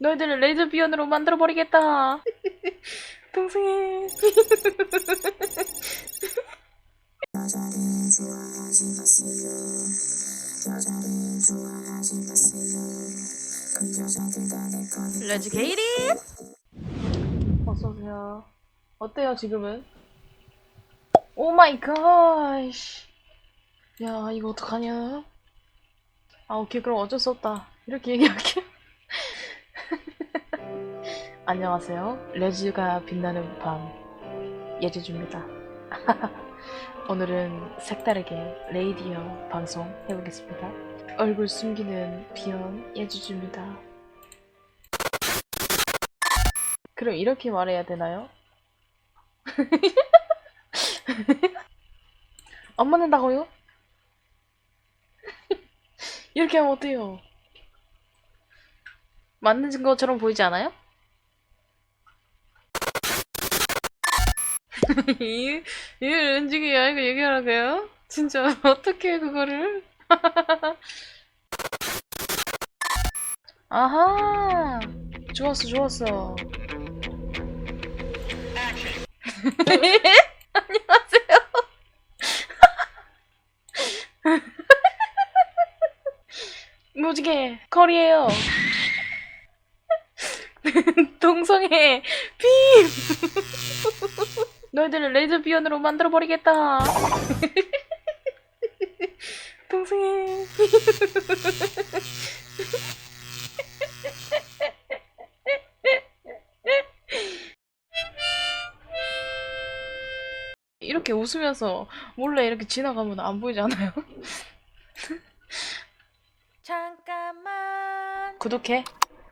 너희들을 레즈비언으로 만들어버리겠다. 동생이. 레즈 게이리. 어서 오세요. 어때요, 지금은? 오 마이 갓. 야, 이거 어떡하냐? 아, 오케이. 그럼 어쩔 수 없다. 이렇게 얘기할게. 안녕하세요. 레즈가 빛나는 밤. 예지주입니다. 오늘은 색다르게 레이디어 방송 해보겠습니다. 얼굴 숨기는 비연 예지주입니다. 그럼 이렇게 말해야 되나요? 안 맞는다고요? 이렇게 하면 어때요? 맞는 것처럼 보이지 않아요? 이, 이 은지기야 이거 얘기하라고요? 진짜 어떻게 해 그거를? 아하 좋았어 좋았어 안녕하세요 무지개 거리에요 동성애 빔 너희들을 레즈비언으로 만들어버리겠다. 동생이. 이렇게 웃으면서 몰래 이렇게 지나가면 안 보이지 않아요? 잠깐만. 구독해